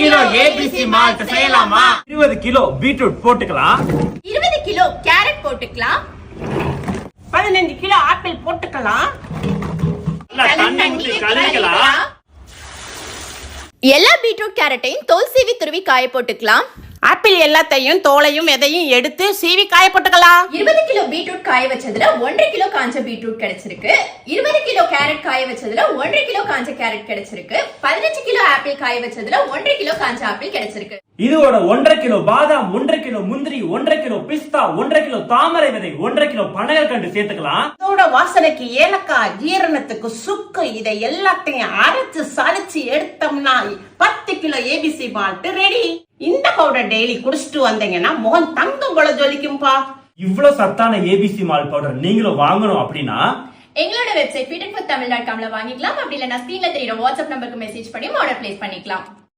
Kilo ABC malt செய்யலாமா? இருபது kilo beetroot போட்டுக்கலாம். இருபது கிலோ கேரட் போட்டுக்கலாம். பதினஞ்சு கிலோ ஆப்பிள் போட்டுக்கலாம். நல்லா தண்ணி ஊத்தி கலக்கலாம் எல்லா பீட்ரூட் கேரட்டையும் தோல் சீவி துருவி காய போட்டுக்கலாம். ஆப்பிள் எல்லாத்தையும் தோலையும் விதையும் எடுத்து சீவி காய போட்டுக்கலாம் இருபது கிலோ பீட்ரூட் காய வச்சதுல ஒன்றரை கிலோ காஞ்ச பீட்ரூட் கிடைச்சிருக்கு. இருபது கிலோ கேரட் காய வச்சதுல ஒன்றரை கிலோ காஞ்ச கேரட் கிடைச்சிருக்கு. பதினஞ்சு கிலோ ஆப்பிள் காய வச்சதுல ஒன்றரை கிலோ காஞ்ச ஆப்பிள் கிடைச்சிருக்கு. இதோட ஒன்றரை கிலோ பாதாம் ஒன்றரை கிலோ முந்திரி ஒன்றரை கிலோ பிஸ்தா ஒன்றரை கிலோ தாமரை விதை ஒன்றரை கிலோ பனகற்கண்டு சேர்த்துக்கலாம். இதோட வாசனைக்கு ஏலக்காய் ஜீரணத்துக்கு சுக்கு இதை எல்லாத்தையும் அரைச்சு சலிச்சு எடுத்தோம்னா பத்து கிலோ ஏபிசி மால்ட் ரெடி இந்த பவுடர் டெய்லி குடிச்சிட்டு வந்தீங்கன்னா முகம் தங்கம் போல ஜொலிக்கும்பா. இவ்வளவு சத்தான ஏபிசி மால் பவுடர் நீங்களும் வாங்கணும் அப்படின்னா எங்களோட website feed and Tamil dot காம்ல வாங்கிக்கலாம். அப்படி இல்லைன்னா ஸ்க்ரீன்ல தெரியுற வாட்ஸ்அப் நம்பருக்கு மெசேஜ் பண்ணி ஆர்டர் பிளேஸ் பண்ணிக்கலாம்.